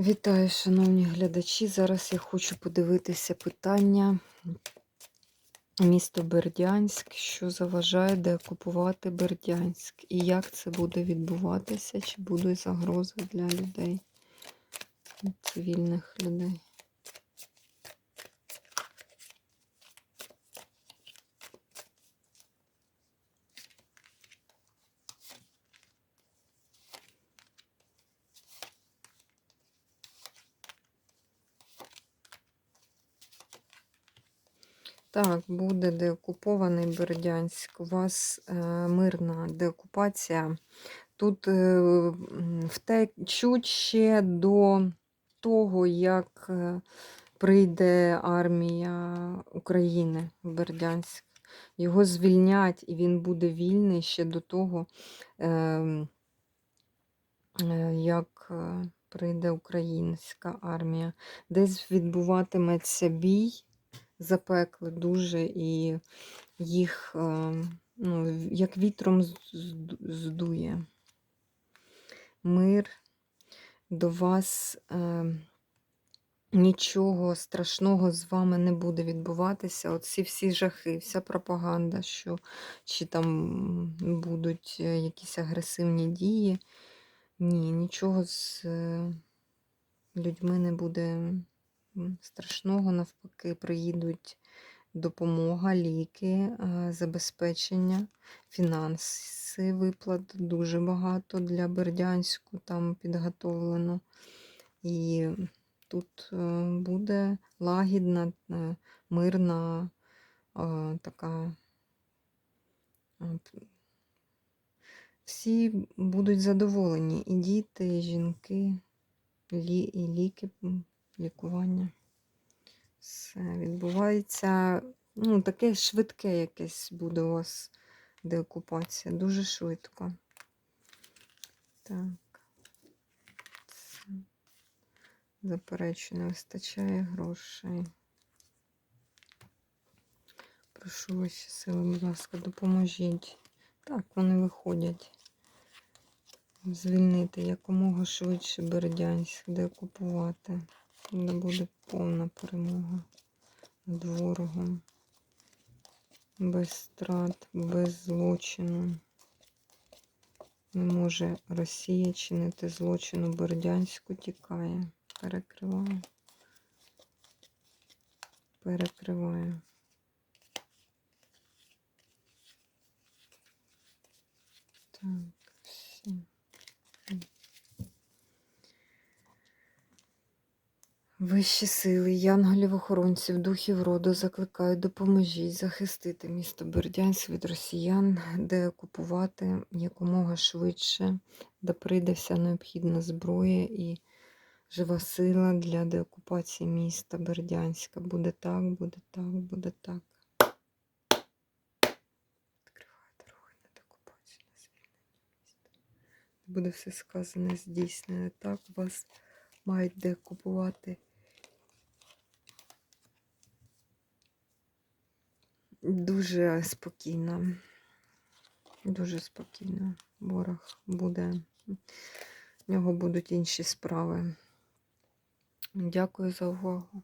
Вітаю, шановні глядачі. Зараз я хочу подивитися питання місто Бердянськ, що заважає деокупувати Бердянськ, і як це буде відбуватися, чи будуть загрози для людей, цивільних людей. Так, буде деокупований Бердянськ. У вас е, мирна деокупація. Тут е, втечуть ще до того, як е, прийде армія України в Бердянськ. Його звільнять, і він буде вільний ще до того, е, е, як е, прийде українська армія. Десь відбуватиметься бій запекли дуже, і їх е, ну, як вітром здує. Мир до вас. е, Нічого страшного з вами не буде відбуватися. Оці всі жахи, вся пропаганда, що чи там будуть е, якісь агресивні дії. Ні, нічого з е, людьми не буде страшного, навпаки, приїдуть допомога, ліки, е, забезпечення, фінанси виплат дуже багато для Бердянську там підготовлено. І тут е, буде лагідна, е, мирна така. Всі будуть задоволені, і діти, і жінки, і ліки, лікування. Все відбувається. Ну, таке швидке якесь буде у вас деокупація. Дуже швидко. Так. Це. Заперечую, не вистачає грошей. Прошу ваші сили, будь ласка, допоможіть. Так, вони виходять. Звільнити якомога швидше Бердянськ, деокупувати. Де буде повна перемога над ворогом. Без страт, без злочину. Не може Росія чинити злочину Бердянську тікає. Перекриваю. Перекриваю. Вищі сили, янголів охоронців, духів роду закликають, допоможіть захистити місто Бердянськ від росіян, де окупувати якомога швидше, де прийде вся необхідна зброя і жива сила для деокупації міста Бердянська. Буде так, буде так, буде так. Відкриваю дороги на деокупацію, на звільнення. Буде все сказане, здійснене так. Вас мають деокупувати. Дуже спокійно. Дуже спокійно. Ворог буде. В нього будуть інші справи. Дякую за увагу.